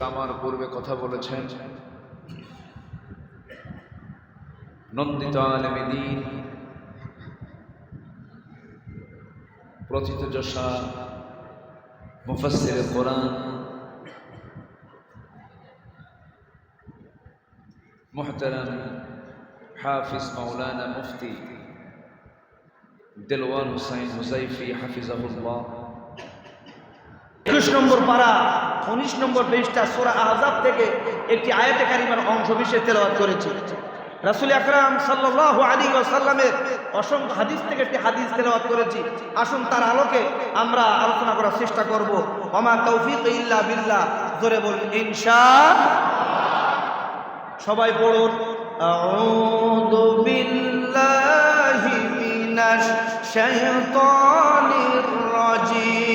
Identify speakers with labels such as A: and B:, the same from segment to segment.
A: আমার পূর্বে কথা বলেছেন নন্দিত আলমেদিন প্রথিত যশা মুফাসির কোরআন محترم حافظ مولانا مفتي দিলওয়ান হুসাইন হুসাইফি হাফিজাহুল্লাহ
B: একুশ নম্বর পারা, উনিশ নম্বর পৃষ্ঠা সোরা আজাব থেকে একটি আয়াতে কারিমার অংশ বিশেষ তেলাওয়াত করেছে। রাসুল আকরাম সাল্লাহ আলী সাল্লামের অসংখ্য হাদিস থেকে একটি হাদিস তেলাওয়াত করেছি। আসুন তার আলোকে আমরা আলোচনা করার চেষ্টা করব। অমা তৌফিক ইল্লা বিল্লাহ, জোরে বলুন, ইনশা সবাই পড়ুন শাইতানির রাজিম।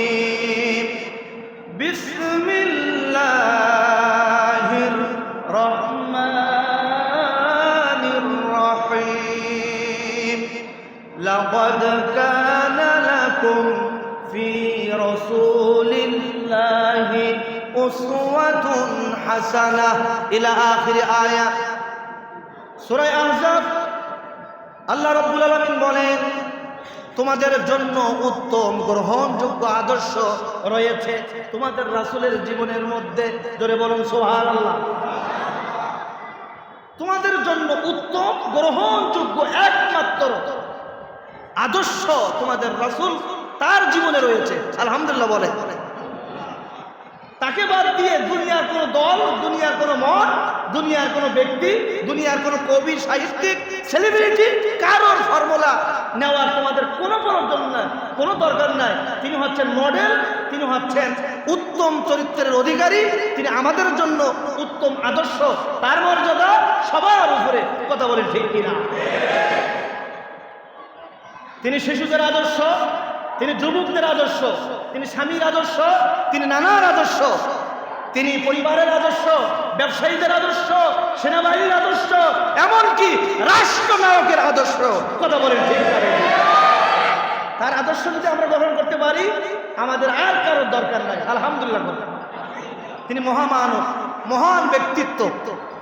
B: আল্লাহ রাব্বুল আলামিন বলেন তোমাদের জন্য উত্তম গ্রহণযোগ্য আদর্শ রয়েছে। তোমাদের রাসুলের জীবনের মধ্যে ধরে বলুন আল্লাহ তোমাদের জন্য উত্তম গ্রহণযোগ্য একমাত্র আদর্শ তোমাদের রাসুল তার জীবনে রয়েছে। আলহামদুলিল্লাহ বলে। তাকে বাদ দিয়ে দুনিয়ার কোনো দল, দুনিয়ার কোনো মত, দুনিয়ার কোনো ব্যক্তি, দুনিয়ার কোনো কবি, সাহিত্যিক সেলিব্রিটি কারোর ফর্মুলা নেওয়ার তোমাদের কোনো প্রয়োজন নাই, কোনো দরকার নাই। তিনি হচ্ছেন মডেল তিনি হচ্ছেন উত্তম চরিত্রের অধিকারী, তিনি আমাদের জন্য উত্তম আদর্শ, তার মর্যাদা সবার উপরে। কথা বলেন ঠিক কিনা? তিনি শিশুদের আদর্শ তিনি যুবকদের আদর্শ, তিনি স্বামীর আদর্শ, তিনি নানার আদর্শ, তিনি পরিবারের আদর্শ, ব্যবসায়ীদের আদর্শ, সেনাবাহিনীর আদর্শ, এমনকি রাষ্ট্রনায়কের আদর্শ। কথা বলেন ঠিক তার আদর্শ যদি আমরা গ্রহণ করতে পারি, আমাদের আর কারোর দরকার নাই। আলহামদুলিল্লাহ। তিনি মহামানব, মহান ব্যক্তিত্ব।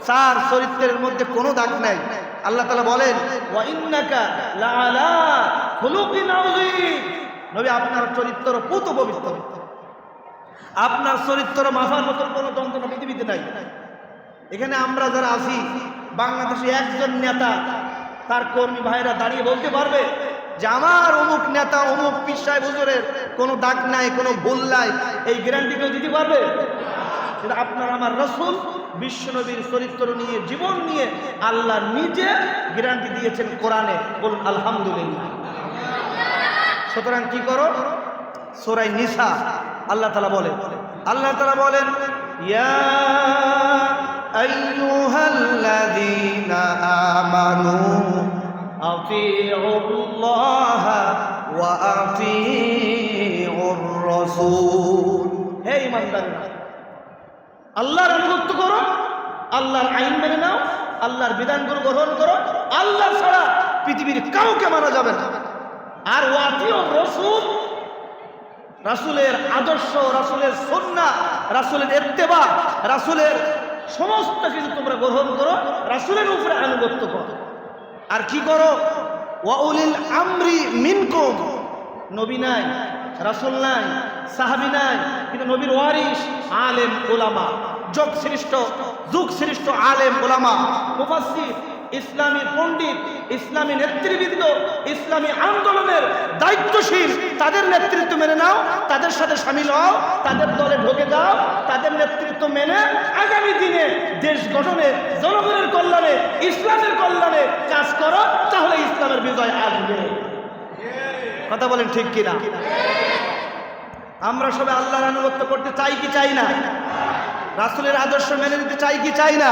B: তার চরিত্রের মধ্যে কোনো দাগ নাই। আল্লাহ তালা বলেন। নবী, আপনার চরিত্র পুত পবিত্র। আপনার চরিত্র মাফার মতো কোনো যন্ত্রণা পৃথিবীতে নাই। এখানে আমরা যারা আছি, বাংলাদেশে একজন নেতা, তার কর্মী ভাইরা দাঁড়িয়ে বলতে পারবে যে আমার অমুক নেতা, অমুক পিসায় হুজুরের কোনো দাগ নাই, কোনো ভুল নাই। এই গ্যারান্টি কেউ দিতে পারবে? কিন্তু আপনার আমার রসুল বিশ্বনবীর চরিত্র নিয়ে, জীবন নিয়ে আল্লাহ নিজে গ্যারান্টি দিয়েছেন কোরআনে, বলুন আলহামদুলিল্লাহ। সুতরাং কি করো? সোরাই নিসা, আল্লাহ তালা বলেন আল্লাহ তালা বলেন আল্লাহর আনুগত্য করো, আল্লাহর আইন মেনে নাও, আল্লাহর বিধানগুলো গ্রহণ করো। আল্লাহ ছাড়া পৃথিবীর কাউকে মানা যাবে না। আর ওয়াতিও রসুল, রাসুলের আদর্শ, রাসুলের সন্না, রাসুলের এত্তেবা রাসুলের সমস্ত কিছু তোমরা গ্রহণ করো, রাসুলের উপরে আনুগত্য করো। আর কি করো? ওয়াউলিল আমরি মিনকুম। নবী নাই, রাসুল নাই, সাহাবি নাই, কিন্তু নবীর ওয়ারিস আলেম ওলামা যোগ সৃষ্ট যুগ সৃষ্ট আলেম ওলামা মুফাসসির ইসলামী পণ্ডিত, ইসলামী নেতৃবৃন্দ, ইসলামী আন্দোলনের দায়িত্বশীল, তাদের নেতৃত্ব মেনে নাও, তাদের সাথে সামিল হও, তাদের দলে ঢোকে যাও, তাদের নেতৃত্ব মেনে আগামী দিনে দেশ গঠনে জনগণের কল্যাণে, ইসলামের কল্যাণে কাজ করো, তাহলে ইসলামের বিজয় আসবে। কথা বলেন ঠিক কিনা? আমরা সবাই আল্লাহর আনুগত্য করতে চাই কি চাই না? রাসুলের আদর্শ মেনে নিতে চাই কি চাই না?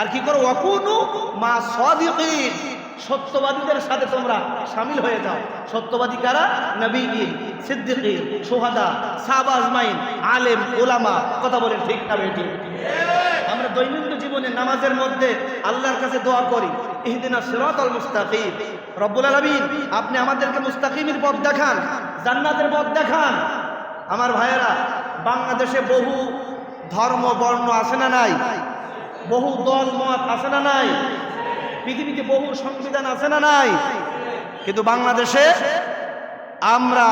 B: আর কি করো? অকুনু মা সদিকিন। সত্যবাদীদের সাথে তোমরা সামিল হয়ে যাও। সত্যবাদী কারা? নবী সিদ্দিকিন, সোহাদা সাহবাজমাইন আলেম ওলামা কথা বলেন ঠিক না বেটি আমরা দৈনন্দিন জীবনে নামাজের মধ্যে আল্লাহর কাছে দোয়া করি। ইহদিনা সিরাতাল মুস্তাকিম। রব্বুল আলামিন, আপনি আমাদেরকে মুস্তাকিমের পথ দেখান, জান্নাতের পথ দেখান। আমার ভাইয়েরা, বাংলাদেশে বহু ধর্ম, বর্ণ আসে না নাই? বহু দল, মত আছে না নাই? পৃথিবীতে বহু সংবিধান আছে না নাই? কিন্তু বাংলাদেশে আমরা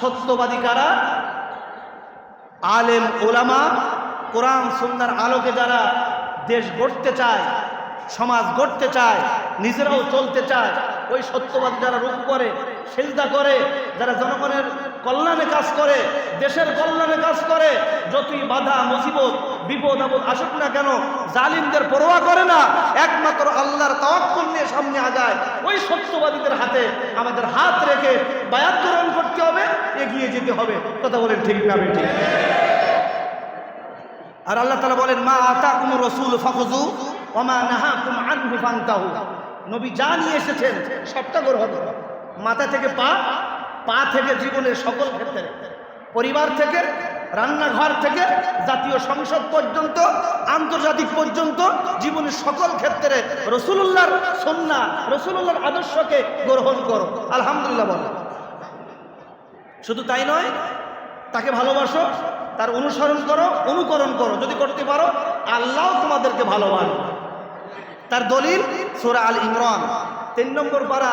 B: সত্যবাদী কারা? আলেম, ওলামা, কোরআন সুন্দর আলোকে যারা দেশ গড়তে চায়, সমাজ গড়তে চায়, নিজেরাও চলতে চায়, ওই সত্যবাদী যারা রূপ করে সেজদা করে, যারা জনগণের কল্যাণে কাজ করে, দেশের কল্যাণে কাজ করে, যতই বাধা, মুসিবত, বিপদ, আপদ আসুক না কেন, জালিমদের পরোয়া করে না, একমাত্র আল্লাহর তাওয়াক্কুল নিয়ে সামনে আগায়। ওই সত্যবাদীদের হাতে আমাদের হাত রেখে বায়াত গ্রহণ করতে হবে, এগিয়ে যেতে হবে। কথা বলেন ঠিক না ঠিক আর আল্লাহ তালা বলেন, মা আতাকুম রসুল ফাখুজু ওমা নাহাকুম আনহু ফান্তাহু। নবী যা নিয়ে এসেছেন, সবটা গ্রহণ করো। মাথা থেকে পা পা থেকে জীবনের সকল ক্ষেত্রে। পরিবার থেকে, রান্নাঘর থেকে, জাতীয় সংসদ পর্যন্ত, আন্তর্জাতিক পর্যন্ত, জীবনের সকল ক্ষেত্রে রসুল্লাহর সন্না রসুল্লাহর আদর্শকে গ্রহণ করো। আলহামদুলিল্লাহ বল। শুধু তাই নয়, তাকে ভালোবাসো, তার অনুসরণ করো, অনুকরণ করো। যদি করতে পারো, আল্লাহ তোমাদেরকে ভালোবাসো তার দলিল সোরা আল ইমরান। তিন নম্বর পারা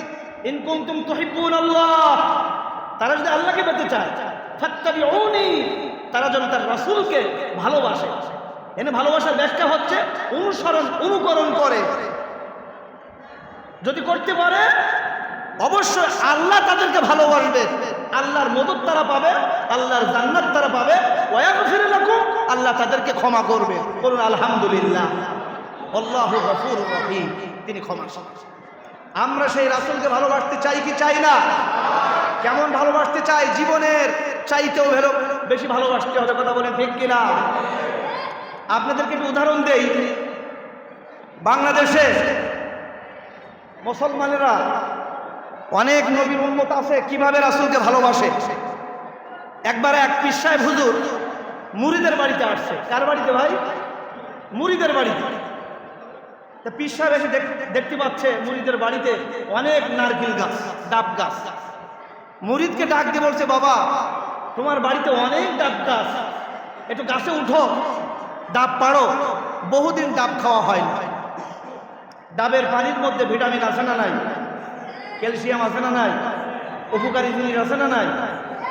B: ইন কুনতুম তুহিব্বুন আল্লাহ, তারা যদি আল্লাহকে পেতে চায়, ফাত্তাবিউনি, তারা যেন তার রাসূলকে ভালোবাসে। এনে ভালোবাসার ব্যাখ্যা হচ্ছে অনুসরণ, অনুকরণ করে। যদি করতে পারে, অবশ্যই আল্লাহ তাদেরকে ভালোবাসবে। আল্লাহর মদত তারা পাবে, আল্লাহর জান্নাত তারা পাবে। ওয়াগফির লাকুম, আল্লাহ তাদেরকে ক্ষমা করবে। বলুন, আলহামদুলিল্লাহ। আল্লাহু গফুর রহিম। তিনি ক্ষমা আমরা সেই রাসূলকে ভালোবাসতে চাই কি চাই না? কেমন ভালোবাসতে চাই? জীবনের চাইতেও ভেলো, বেশি ভালোবাসতে হবে, কথা বলেন ঠিক কিনা? আপনাদেরকে একটু উদাহরণ দেই। বাংলাদেশে মুসলমানেরা অনেক নবীর উন্মত আছে, কীভাবে রাসূলকে ভালোবাসে? একবার এক সাহেব হুজুর মুরিদের বাড়িতে আসছে। কার বাড়িতে ভাই? মুরিদের বাড়িতে। তা পীর সাহেব এসে দেখতে পাচ্ছে মুরিদের বাড়িতে অনেক নারকেল গাছ, ডাব গাছ। মুরিদকে ডাক দিয়ে বলছে, বাবা, তোমার বাড়িতে অনেক ডাব গাছ। একটু গাছে উঠো, ডাব পাড়ো। বহুদিন ডাব খাওয়া হয় না। ডাবের পানির মধ্যে ভিটামিন আছে না নাই? ক্যালসিয়াম আছে না নাই? উপকারী জিনিস আছে না নাই?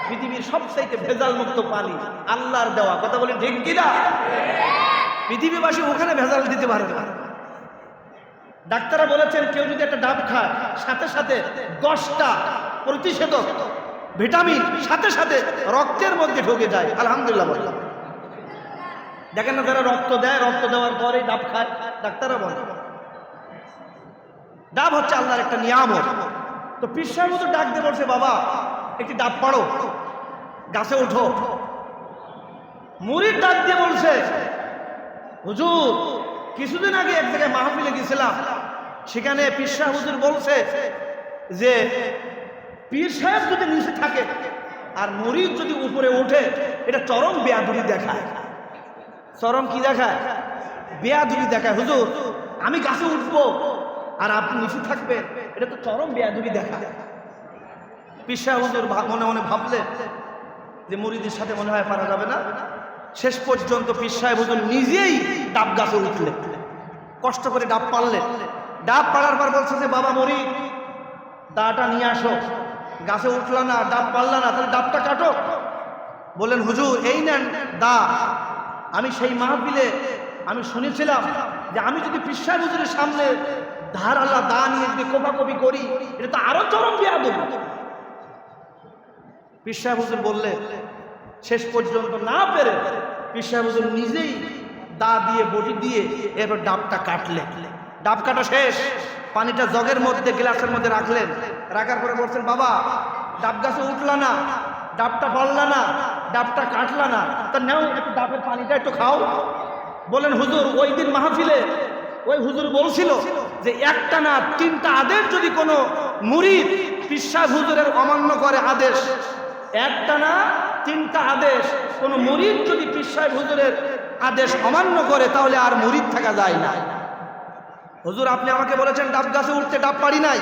B: পৃথিবীর সবচাইতে ভেজাল মুক্ত পানি আল্লাহর দেওয়া। কথা বলে কিনা? পৃথিবীবাসী ওখানে ভেজাল দিতে পারে না। ডাক্তাররা বলেছেন, কেউ যদি একটা ডাব খায়, সাথে সাথে দশটা প্রতিষেধক, ভিটামিন, সাথে সাথে রক্তের মধ্যে ঢুকে যায়। আলহামদুলিল্লাহ বললাম দেখেন না যারা রক্ত দেয়, রক্ত দেওয়ার পরে ডাব খায়, ডাক্তাররা বলে ডাব হচ্ছে আল্লাহর একটা নিয়ামত। তো পিসার মতো ডাক দিয়ে বলছে, বাবা, একটি ডাব পাড়ো, গাছে ওঠো মুড়ির ডাক দিয়ে বলছে, হুজুর কিছুদিন আগে এক জায়গায় মাহফিলে গেছিলাম। সেখানে পিসা হুজুর বলছে যে, পীর সাহেব যদি নিচে থাকে আর মরিদ যদি উপরে ওঠে, এটা চরম বেয়াদুরি দেখায়। চরম কি দেখায়? বেয়াদুরি দেখায়। হুজুর, আমি গাছে উঠবো আর আপনি নিচে থাকবেন, এটা তো চরম বেয়াদুরি দেখায়। পিসা হুজুর ভা- মনে মনে ভাবলে যে মরিদের সাথে মনে হয় পারা যাবে না। শেষ পর্যন্ত পীর সাহেব হুজুর নিজেই ডাব গাছে উঠলেন। কষ্ট করে ডাব পারলেন ডাব পাড়ার পর বলছে যে, বাবা মরি, দাটা নিয়ে আসো। গাছে উঠলা না, ডাব পারলা না, তাহলে ডাবটা কাটো। বললেন, হুজুর, এই নেন দা। আমি সেই মাহফিলে, আমি শুনেছিলাম যে, আমি যদি পিসা হুজুরের সামনে ধার আল্লাহ দা নিয়ে যদি কোপাকপি করি, এটা তো আরও চরম বিয়াদব। পিসা হুজুর বললে শেষ পর্যন্ত না পেরে পিসা হুজুর নিজেই দা দিয়ে, বটি দিয়ে এরপর ডাবটা কাটলেন। ডাব কাটা শেষ। পানিটা জগের মধ্যে, গ্লাসের মধ্যে রাখলেন। রাখার পরে বলছেন, বাবা, ডাব গাছে উঠলা না, ডাবটা বললা না, ডাবটা কাটলা না। তা নেও, একটু ডাবের পানিটা একটু খাও। বলেন হুজুর, ওই দিন মাহফিলে ওই হুজুর বলছিল যে একটা না তিনটা আদেশ যদি কোনো মুড়ি পিসা হুজুরের অমান্য করে আদেশ, একটা না তিনটা আদেশ। কোনো মুরিদ যদি পিসা হুজুরের আদেশ অমান্য করে, তাহলে আর মুরিদ থাকা যায় না। হুজুর, আপনি আমাকে বলেছেন ডাব গাছে উঠতে ডাব পারি নাই।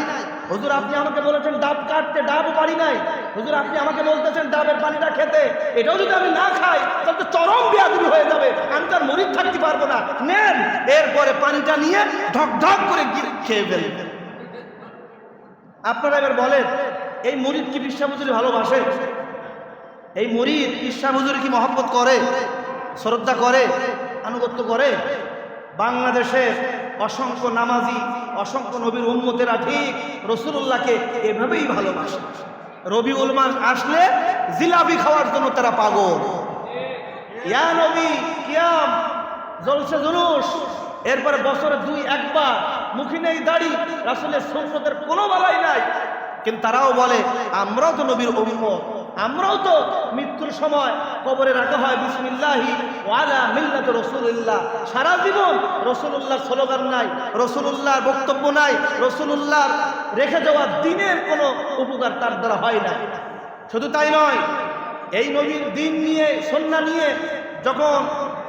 B: হুজুর, আপনি আমাকে বলেছেন ডাব কাটতে ডাবও পারি নাই। হুজুর, আপনি আমাকে বলতেছেন ডাবের পানিটা খেতে। এটাও যদি আমি না খাই, তাহলে তো চরম বিয়াদুরি হয়ে যাবে। আমি তার মরিদ থাকতে পারব না। নেন, এরপরে পানিটা নিয়ে ঢক ঢক করে খেয়ে ফেলবেন আপনারা এবার বলেন, এই মরিদ কি বিশ্বা হুজুরি ভালোবাসে? এই মরিদ বিশ্বা হুজুরি কি মহব্বত করে, শ্রদ্ধা করে, আনুগত্য করে? বাংলাদেশের অসংখ্য নামাজি, অসংখ্য নবীর উন্মতেরা ঠিক রসুল্লাহকে এভাবেই ভালোবাসে। রবিউল মাস আসলে জিলাপি খাওয়ার জন্য তারা পাগল। ইয়া নবী, কিয়াম, জলসে জুলুস, এরপরে বছরে দুই, একবার, মুখী নেই দাড়ি, রাসুলের সন্ন্যতের কোনো বালাই নাই। কিন্তু তারাও বলে, আমরাও তো নবীর উম্মত। আমরাও তো মৃত্যুর সময় কবরে রাখা হয়, বিসমিল্লাহি ওয়ালা মিল্লাত রসুলুল্লাহ। সারা জীবন রসুলুল্লাহর স্লোগান নাই, রসুলুল্লাহর বক্তব্য নাই, রসুলুল্লাহর রেখে যাওয়া দিনের কোনো উপকার তার দ্বারা হয় না। শুধু তাই নয়, এই নবীর দিন নিয়ে, সন্না নিয়ে যখন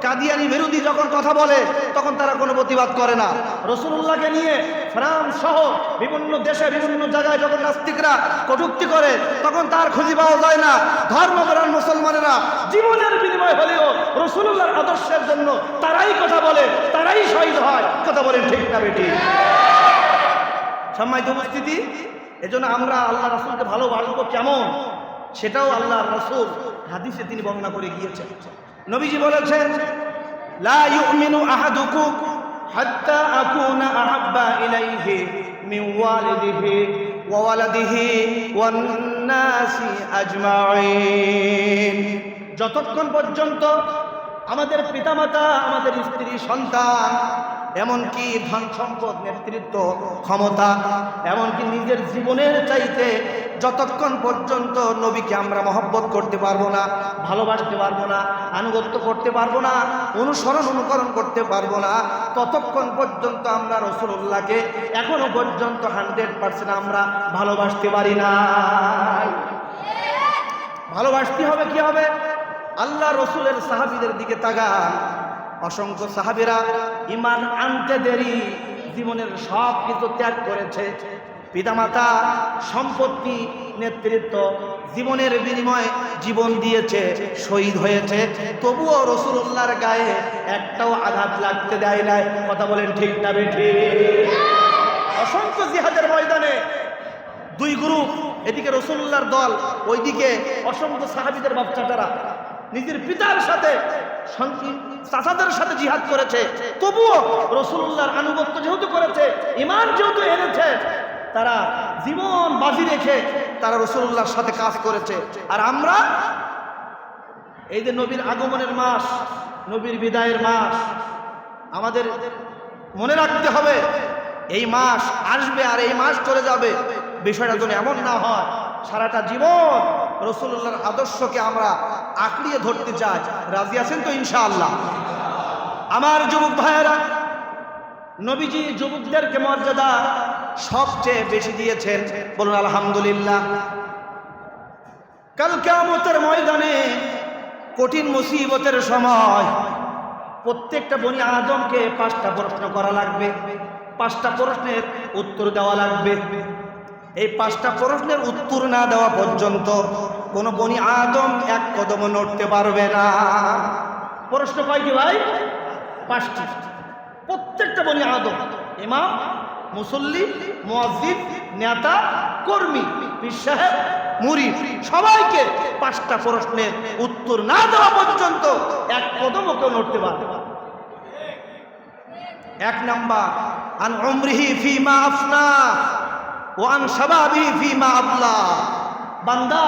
B: কাদিয়ানি বিরোধী যখন কথা বলে, তখন তারা কোনো প্রতিবাদ করে না। রসুল্লাহকে নিয়ে ফ্রান্স সহ বিভিন্ন দেশে, বিভিন্ন জায়গায় যখন নাস্তিকরা কটুক্তি করে, তখন তার খুঁজি পাওয়া যায় না। ধর্মপ্রাণ মুসলমানেরা জীবনের বিনিময় হলেও রসুল্লাহর আদর্শের জন্য তারাই কথা বলে, তারাই শহীদ হয়। কথা বলেন ঠিক না বেটি? সম্মানিত উপস্থিতি, এজন্য আমরা আল্লাহ রাসুলকে ভালোবাসবো কেমন? সেটাও আল্লাহ রসুল হাদিসে তিনি বর্ণনা করে গিয়েছেন। নবীজি বলেছেন, লা ইউমিনু আহাদুকুম হাত্তা আকুনা আহাব্বা ইলাইহি মিন ওয়ালিদিহি ওয়া ওয়ালাদিহি ওয়ান নাসি আজমাইন। যতক্ষণ পর্যন্ত আমাদের পিতামাতা, আমাদের স্ত্রী, সন্তান, এমনকি ধন সম্পদ, নেতৃত্ব, ক্ষমতা, এমনকি নিজের জীবনের চাইতে যতক্ষণ পর্যন্ত নবীকে আমরা মহব্বত করতে পারব না, ভালোবাসতে পারব না, আনুগত্য করতে পারব না, অনুসরণ অনুকরণ করতে পারব না, ততক্ষণ পর্যন্ত আমরা রসুল্লাহকে এখনও পর্যন্ত হান্ড্রেড পার্সেন্ট আমরা ভালোবাসতে পারি না। ভালোবাসতে হবে কি হবে? আল্লাহ রসুলের সাহাবিদের দিকে তাকান। অসংখ্য সাহাবিরা ইমান আনতে দেরি, জীবনের সব কিছু ত্যাগ করেছে। পিতামাতা সম্পত্তি, নেতৃত্ব, জীবনের বিনিময়ে জীবন দিয়েছে, শহীদ হয়েছে। তবুও রসুল্লাহর গায়ে একটাও আঘাত লাগতে দেয় নাই। কথা বলেন ঠিক না বেঠি অসংখ্য জিহাদের ময়দানে দুই গ্রুপ, এদিকে রসুল্লাহর দল, ওইদিকে অসংখ্য সাহাবিদের বাচ্চাটারা নিজের পিতার সাথে চাচাদের সাথে জিহাদ করেছে। তবুও রসুল্লাহর আনুগত্য যেহেতু করেছে ইমান যেহেতু এনেছে তারা জীবন বাজি রেখে তারা রসুল্লাহর সাথে কাজ করেছে। আর আমরা, এই যে নবীর আগমনের মাস, নবীর বিদায়ের মাস, আমাদের মনে রাখতে হবে, এই মাস আসবে আর এই মাস চলে যাবে। বিষয়টা যেন এমন না হয়, সারাটা জীবন রসুল্লাহর আদর্শকে আমরা আঁকড়িয়ে ধরতে চাই। রাজি আছেন তো ইনশাআল্লাহ? আমার যুবক ভাইয়েরা, নবীজি যুবকদেরকে মর্যাদা সবচেয়ে বেশি দিয়েছেন। বলুন, আলহামদুলিল্লাহ। কাল কেমতের ময়দানে কঠিন মুসিবতের সময় প্রত্যেকটা বনি আজমকে পাঁচটা প্রশ্ন করা লাগবে। পাঁচটা প্রশ্নের উত্তর দেওয়া লাগবে। এই পাঁচটা প্রশ্নের উত্তর না দেওয়া পর্যন্ত কোনো বনি আদম এক কদম নড়তে পারবে না। প্রশ্ন কয়টি ভাই? পাঁচটি। প্রত্যেকটা বনি আদম, ইমাম মুসল্লি মুয়াজ্জিব নেতা, কর্মী সাহেব মুড়ি সবাইকে পাঁচটা প্রশ্নের উত্তর না দেওয়া পর্যন্ত এক কদমও কেউ নড়তে পারবে এক নাম্বার, আন উমরিহি ফিমা আফনা ও আন শাবাবিহি ফিমা আবলা। বান্দা,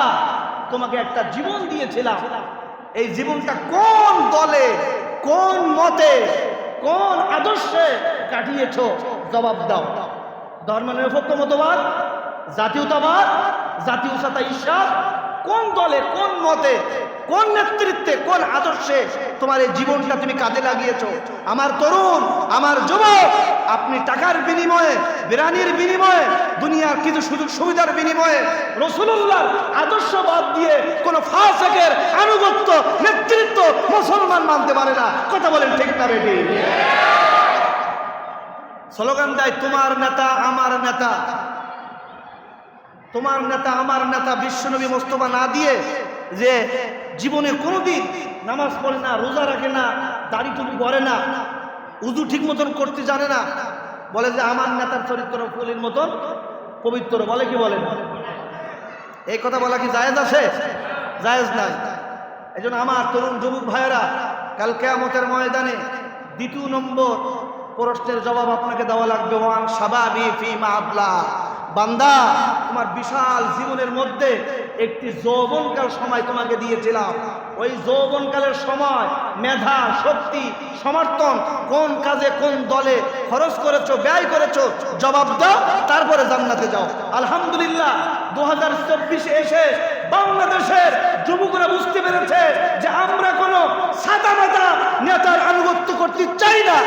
B: তোমাকে একটা জীবন দিয়েছিলাম। এই জীবনটা কোন দলে, কোন মতে, কোন আদর্শে কাটিয়েছো? জবাব দাও। ধর্মনিরপেক্ষ মতবাদ, জাতীয়তাবাদ জাতীয় সাতা ঈশ্বর কোন দলে, কোন মতে, কোন নেতৃত্বে, কোন আদর্শে তোমার এই জীবনটা তুমি কাজে লাগিয়েছ? আমার তরুণ, আমার যুবক, আপনি টাকার বিনিময়ে, বিরানির বিনিময়ে, দুনিয়ার কিছু সুযোগ সুবিধার বিনিময়ে রসুল্লাহ আদর্শ বাদ দিয়ে কোন ফাসেকের আনুগত্য, নেতৃত্ব মুসলমান মানতে পারে না। কথা বলেন ঠিক না বেটি? স্লোগান দেয়, তোমার নেতা, আমার নেতা। তোমার নেতা, আমার নেতা বিশ্বনবী মোস্তফা না দিয়ে যে জীবনে কোনোদিন নামাজ পড়ে না, রোজা রাখে না, দাড়ি টুপি করে না, উজু ঠিক মতন করতে জানে না, বলে যে আমার নেতার চরিত্র ফুলির মতন পবিত্র, বলে কি বলে? না এই কথা বলা কি জায়েজ আছে? জায়েজ নাই। এই আমার তরুণ যুবক ভাইয়েরা, কাল কেয়ামতের ময়দানে দ্বিতীয় নম্বর প্রশ্নের জবাব আপনাকে দেওয়া লাগবে, ওয়ান সাবাবি ফি আবলা। বান্দা, তোমার বিশাল জীবনের মধ্যে একটি যৌবনকাল সময় তোমাকে দিয়েছিলাম। ওই যৌবনকালের সময়, মেধা, শক্তি, সমর্থন, কোন কাজে কোন দলে খরচ করেছ, ব্যয় করেছ, জবাব দাও, তারপরে জান্নাতে যাও। আলহামদুলিল্লাহ দু হাজার চব্বিশে এসে বাংলাদেশের যুবকরা বুঝতে পেরেছে যে আমরা কোনো সাদা মাতা নেতার আনুগত্য করতে চাই না।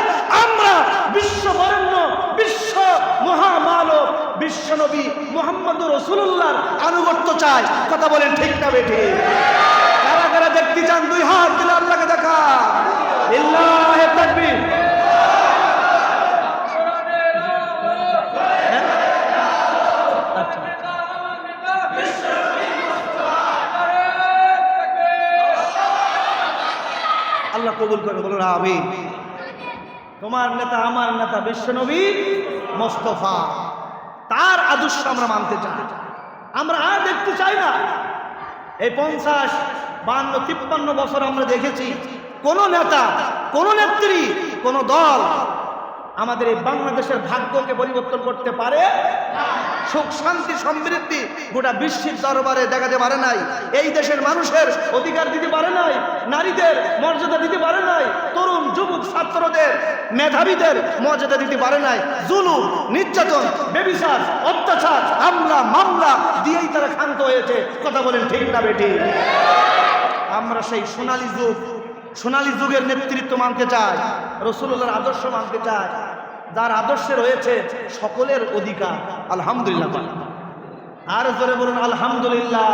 B: আমরা বিশ্ব বরেণ্য বিশ্ব মহামানব, বিশ্বনবী মোহাম্মদ রসুল্লাহর আনুগত্য চাই। কথা বলেন ঠিক না বেঠে কারা কারা দেখতে চান, দুই হাত দিলে আল্লাহকে দেখা। ইল্লাহে তাকবীর। আল্লাহ কবুল করে বলুন আমি তোমার নেতা, আমার নেতা, বিশ্বনবী মোস্তফা, তার আদর্শ আমরা মানতে চাই। আমরা আর দেখতে চাই না। এই পঞ্চাশ বান্ন, তিপ্পান্ন বছর আমরা দেখেছি, কোন নেতা, কোন নেত্রী, কোন দল আমাদের এই বাংলাদেশের ভাগ্যকে পরিবর্তন করতে পারে সুখ, শান্তি, সমৃদ্ধি গোটা বিশ্বের দরবারে দেখাতে পারে নাই। এই দেশের মানুষের অধিকার দিতে পারে নাই, নারীদের মর্যাদা দিতে পারে নাই, তরুণ, যুবক, ছাত্রদের, মেধাবীদের মর্যাদা দিতে পারে নাই। জুলুম, নির্যাতন, বেবিচার, অত্যাচার, হামলা, মামলা দিয়েই তারা ক্ষান্ত হয়েছে। কথা বলেন ঠিক না বেটি? আমরা সেই সোনালী যুগ, সোনালী যুগের নেতৃত্ব মানতে চাই রসুল্লাহর আদর্শ মানতে চাই, যার আদর্শে রয়েছে সকলের অধিকার। আলহামদুলিল্লাহ আর জোরে বলুন, আলহামদুলিল্লাহ।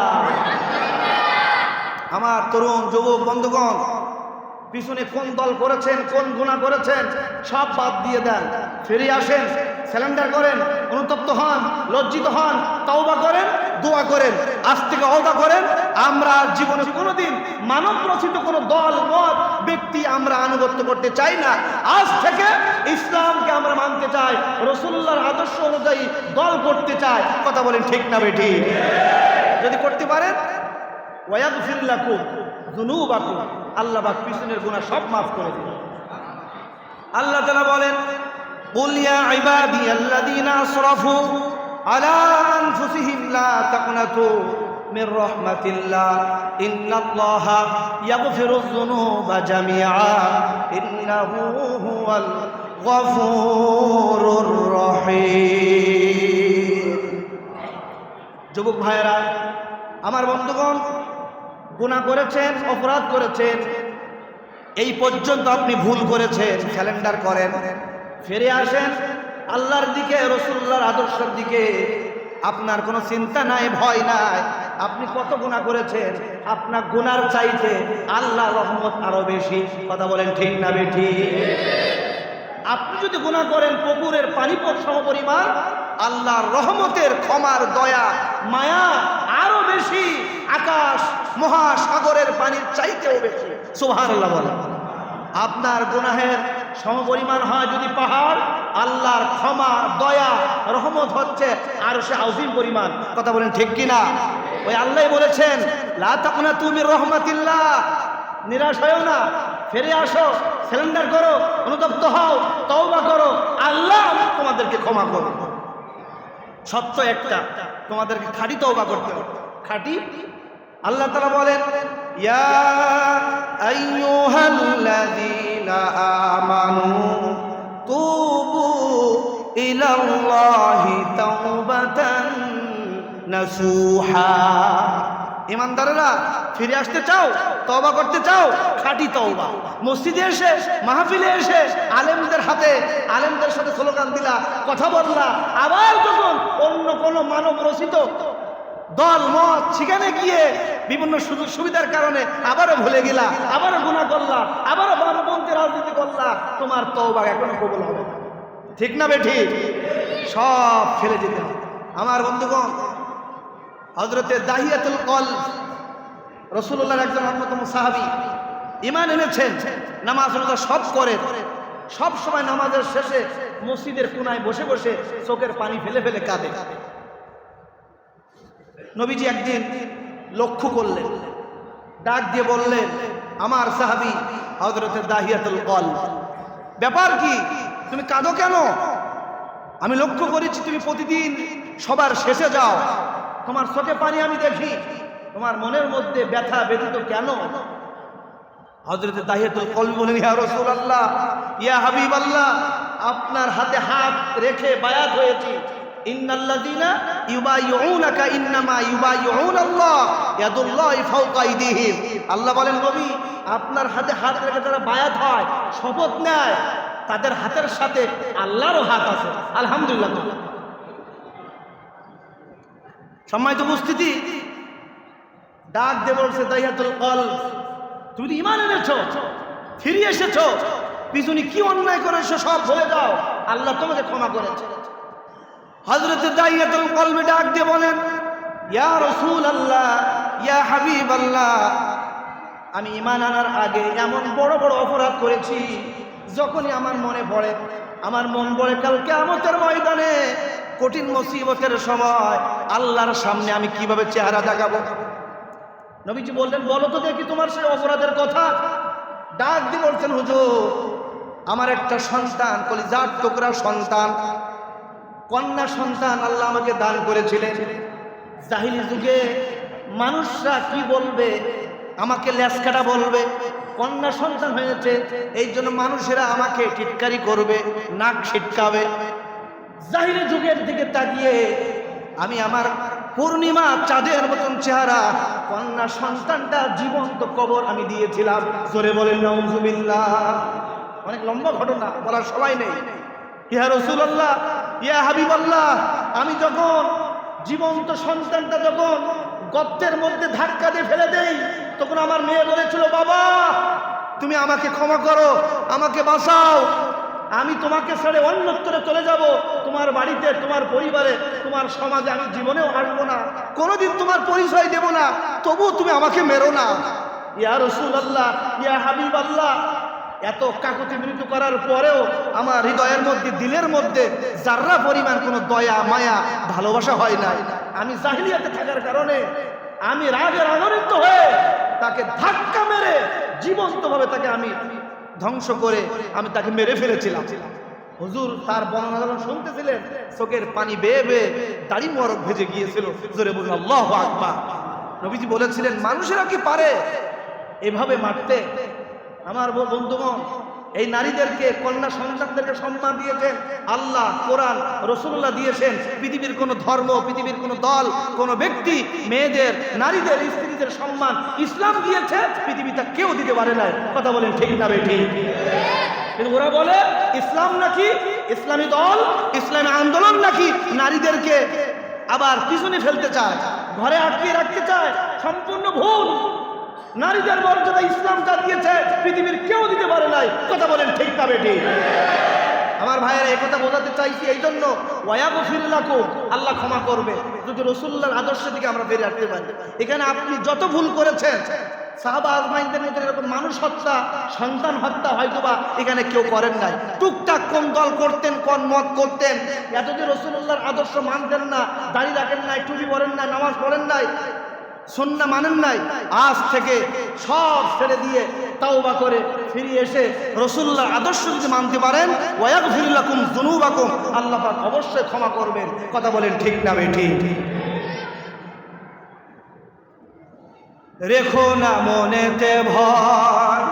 B: আমার তরুণ যুবক বন্ধুগণ, পিছনে কোন দল করেছেন, কোন গুণা করেছেন, সব বাদ দিয়ে দেন। ফিরে আসেন। স্যালেন্ডার করেন, অনুতপ্ত হন, লজ্জিত হন, তওবা করেন, দোয়া করেন, আজ থেকে অদা করেন, আমরা জীবনে কোনোদিন মানব রচিত কোনো দল, মত, ব্যক্তি আমরা আনুগত্য করতে চাই না। আজ থেকে ইসলামকে আমরা মানতে চাই রসুল্লাহর আদর্শ অনুযায়ী দল করতে চাই। কথা বলেন ঠিক না বেঠি? যদি করতে পারেন, ওয়াগফির লাকুম যুনুবাকুম। আল্লাহ পাক পিছনের গুনাহ সব মাফ করে দিবেন। আল্লাহ তাআলা বলেন কুল ইয়া ইবাদিয়াল্লাযীনা আসরাফু আলা আনফুসিহিম লা তাকনাতু মির রাহমাতিল্লাহ ইন্নাল্লাহা ইয়াগফিরুয যুনুবা জামিআ ইন্নাহু হুয়াল গফুরুর রহিম যুবক ভাইয়েরা, আমার বন্ধুগণ গুণা করেছেন, অপরাধ করেছেন, এই পর্যন্ত আপনি ভুল করেছেন ক্যালেন্ডার করেন। ফিরে আসেন, আল্লাহর দিকে রসুল্লাহর আদর্শের দিকে। আপনার কোনো চিন্তা নাই, ভয় নাই। আপনি কত গুণা করেছেন? আপনার গুনার চাইতে আল্লাহ রহমত আরও বেশি। কথা বলেন ঠিক না বেঠি আপনি যদি গুণা করেন, পুকুরের পানিপথ সমপরিমাণ, আল্লাহর রহমতের ক্ষমার দয়া, মায়া আরও বেশি, আকাশ মহাসাগরের পানির চাইতেও বেশি। সুহান আল্লাহ আপনার গুনাহের সমপরিমাণ হয় যদি পাহাড়, আল্লাহর ক্ষমা, দয়া, রহমত হচ্ছে আর সে আউজিম পরিমাণ। কথা বলেন ঠিক কিনা? ওই আল্লাহ বলেছেন, লা তাকুনা তুমি রহমাতিল্লাহ। নিরাশ হয়েও না, ফিরে আসো, সিলিন্ডার করো, অনুতপ্ত হও, তওবা করো। আল্লাহ তোমাদেরকে ক্ষমা করো সত্য একটা, তোমাদেরকে খাঁটি তওবা করতে হবে। খাঁটি? আল্লাহ তাআলা বলেন, ইয়া আইয়ুহাল্লাযীনা আমানু। ইলাল্লাহি তাওবাতান নাসুহা ইমানদারেরা, ফিরে আসতে চাও, তওবা করতে চাও, খাঁটি তওবা মসজিদে এসে, মাহফিলে এসে, আলেমদের হাতে, আলেমদের সাথে স্লোগান দিলা, কথা বললা, আবার যখন অন্য কোনো মানব রচিত দল, মত সেখানে গিয়ে বিভিন্ন সুযোগ সুবিধার কারণে আবারও ভুলে গেলা, আবারও গুণা করলা, আবারও বামপন্থী রাজনীতি করলা, তোমার তওবা এখনও কবুল হবে। ঠিক না বেঠি? সব ফেলে যেতে হবে। আমার বন্ধুগণ হজরতে দাহিয়াতুল কল রসুল্লাহর একজন অন্যতম সাহাবি ইমান এনেছেন, নামাজ রোজা সব করে, সব সময় নামাজের শেষে মসজিদের কোনায় বসে বসে চোখের পানি ফেলে ফেলে কাঁদে। নবীজি একদিন লক্ষ্য করলেন, ডাক দিয়ে বললেন, আমার সাহাবি হজরতে দাহিয়াতুল কল ব্যাপার কি? তুমি কাঁদো কেন? আমি লক্ষ্য করেছি তুমি প্রতিদিন সবার শেষে যাও। তোমার চোখে পানি আমি দেখি। তোমার মনের মধ্যে ব্যথা ব্যথিত কেন? হজরতে দাহিয়াতুল কলবি বলেন, ইয়া আল্লাহ ইয়া হাবিব আল্লাহ আপনার হাতে হাত রেখে বায়াত হয়েছি। ইন্নাল্লাযীনা ইউবাইয়ুনাকা ইন্নামা ইউবাইয়ুনাল্লাহ ইয়াদুল্লাহি ফাওকা আইদিহিম। আল্লাহ বলেন, নবী, আপনার হাতে হাত রেখে যারা বায়াত হয়, শপথ নেয়। তাদের হাতের সাথে আল্লাহরও হাত আছে। আলহামদুলিল্লাহ সম্মানিত উপস্থিতি, ডাক দে বলছে, দাইয়াতুল কল, তুমি ইমান এনেছো ফিরে এসেছ, পিছনে কি অন্যায় করেছ সব ভুলে যাও আল্লাহ তোমাকে ক্ষমা করেছে হজরত দাইয়াতুল কলবে ডাক দিয়ে বলেন, ইয়া রসুল আল্লাহ ইয়া হাবিব আল্লাহ আমি ইমান আনার আগে এমন বড় বড় অপরাধ করেছি যখনই আমার মনে পড়ে, আমার মন পড়ে কাল কেমতের ময়দানে কঠিন মুসিবতের সময় আল্লাহর সামনে আমি কীভাবে চেহারা দেখাবো? নবীজি বললেন, বলো তো দেখি তোমার সেই অপরাধের কথা। ডাক দিয়ে বলছেন, হুজুর, আমার একটা সন্তান, কলিজার টুকরা সন্তান, কন্যা সন্তান আল্লাহ আমাকে দান করেছিলেন। জাহিলি যুগে মানুষরা কি বলবে? আমাকে ল্যাসকাটা বলবে? কন্যা সন্তান হয়েছে এই জন্য মানুষেরা আমাকে টিটকারি করবে, নাক ছিটকাবে। জাহিলি যুগের দিকে তাকিয়ে আমি আমার পূর্ণিমা চাঁদের মতন চেহারা, কন্যা সন্তানটা জীবন্ত কবর আমি দিয়েছিলাম। জোরে বলেন নজুবিল্লাহ অনেক লম্বা ঘটনা, বলার সবাই নেই। ইয়া রসুল্লাহ ইয়া হাবিবাল্লাহ, আমি যখন জীবন্ত সন্তানটা যখন গর্তের মধ্যে ধাক্কা দিয়ে ফেলে দেই তখন আমার মেয়ে বলেছিল, বাবা, তুমি আমাকে ক্ষমা করো, আমাকে বাঁচাও। আমি তোমাকে ছেড়ে অন্যত্তরে চলে যাব। তোমার বাড়িতে, তোমার পরিবারে, তোমার সমাজে আমি জীবনেও আসব না। কোনোদিন তোমার পরিচয় দেব না। তবু তুমি আমাকে মেরো না। ইয়া রসুল আল্লাহ ইয়া হাবিব আল্লাহ এত কাকুতি মৃত্যু করার পরেও আমার হৃদয়ের মধ্যে, দিলের মধ্যে যার্রা পরিমাণ কোনো দয়া, মায়া, ভালোবাসা হয় না আমি জাহিলিয়াতে থাকার কারণে আমি রাগের আনন্দিত হয়ে তাকে ধাক্কা মেরে জীবন্তভাবে তাকে আমি ধ্বংস করে আমি তাকে মেরে ফেলেছিলাম। হুজুর তার বর্ণনা শুনতেছিলেন, চোখের পানি বেয়ে বেয়ে দাড়ি মরক ভেজে গিয়েছিল। জোরে বলল আল্লাহ আকবার। নবীজি বলেছিলেন, মানুষেরা কি পারে? এভাবে মারতে। আমার বন্ধুগণ এই নারীদেরকে, কন্যা সন্তানদেরকে সম্মান দিয়েছেন। আল্লাহ, কোরআন, রসুল্লাহ দিয়েছেন। পৃথিবীর কোনো ধর্ম, পৃথিবীর কোনো দল, কোনো ব্যক্তি মেয়েদের, নারীদের, স্ত্রীদের সম্মান ইসলাম দিয়েছে, পৃথিবীটা কেউ দিতে পারে না কথা বলেন ঠিক না বেঠি কিন্তু ওরা বলে, ইসলাম নাকি ইসলামী দল, ইসলামী আন্দোলন নাকি নারীদেরকে আবার পিছনে ফেলতে চায়, ঘরে আটকিয়ে রাখতে চায়, সম্পূর্ণ ভুল। নারীদের মর্যাদা ইসলাম যা দিয়েছে, পৃথিবীর কেউ দিতে পারে নাই। কথা বলেন ঠিক না, বেটি? আমার ভাইয়েরা একথা বোঝাতে চাইছি এই জন্য ওয়াবু ফিরলাকু আল্লাহ ক্ষমা করবে। যদি রসুল্লাহর আদর্শের দিকে আমরা বেরিয়ে আসতে পারি। এখানে আপনি যত ভুল করেছেন, সাহাবা আজমাইনদের মধ্যে এরকম মানুষ হত্যা, সন্তান হত্যা হয়তোবা এখানে কেউ করেন নাই। টুকটাক কোন দল করতেন, কোন মত করতেন, এতদিন রসুল্লাহর আদর্শ মানতেন না, দাড়ি রাখেন নাই টুপি পড়েন নাই, নামাজ পড়েন নাই। সন্না মানেন নাই। আজ থেকে সব ছেড়ে দিয়ে তাওবা করে ফিরে এসে রসুল্লাহ আদর্শ যদি মানতে পারেন ওয়াক ফিরুল্লাকুম জুনুবাকুম আল্লাহ অবশ্যই ক্ষমা করবেন। কথা বলেন ঠিক না বেঠিক রেখো না মনেতে ভয়,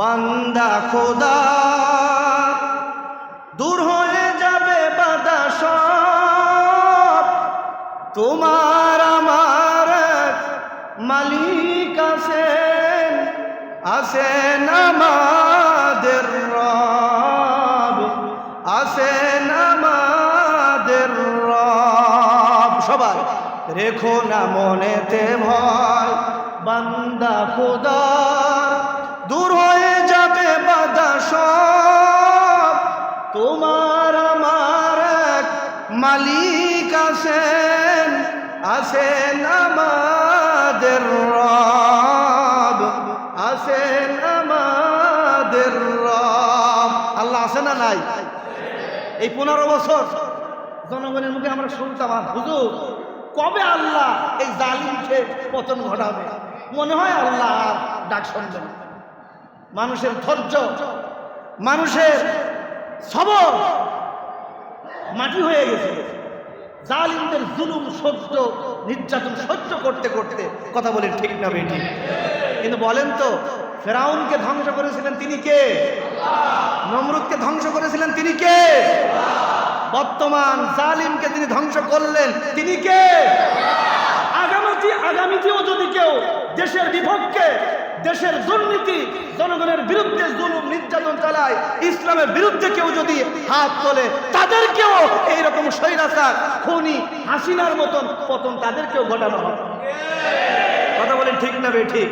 B: বান্দা খোদা। দূর হয়ে যাবে বাদা সব, তোমার আমার মালিক আছেন আছেন আমাদের রব, আছেন আমাদের রব। সবাই, রেখো না মনেতে ভয়, বান্দা খোদা, দূর হয়ে যাবে বাদা সব। তোমার আমার এক মালিক আছেন আছেন আমাদের রব। আছেন আমাদের রব। আল্লাহ আছে না নাই? এই পনেরো বছর জনগণের মুখে আমরা শুনতাম, আর হুজুর, কবে আল্লাহ এই জালিমকে পতন ঘটাবে? মনে হয় আল্লাহ ডাক শুনবে। মানুষের ধৈর্য, মানুষের সবর মাটি হয়ে গেছে। জালিমদের জুলুম সহ্য, নির্যাতন সহ্য করতে করতে কথা বলেন ঠিক না বেটি কিন্তু বলেন তো, ফেরাউনকে ধ্বংস করেছিলেন তিনি কে? নমরুদকে ধ্বংস করেছিলেন তিনি কে? বর্তমান জালিমকে তিনি ধ্বংস করলেন তিনি কে? আগামী আগামীতেও যদি কেউ দেশের বিপক্ষে দেশের দুর্নীতি জনগণের বিরুদ্ধে জুলুম, নির্যাতন চালায়। ইসলামের বিরুদ্ধে কেউ যদি হাত তোলে, তাদেরকেও এইরকম স্বৈরাচার, খুনি, হাসিনার মতন পতন তাদেরকেও ঘটানো হবে কথা বলেন ঠিক না বে ঠিক?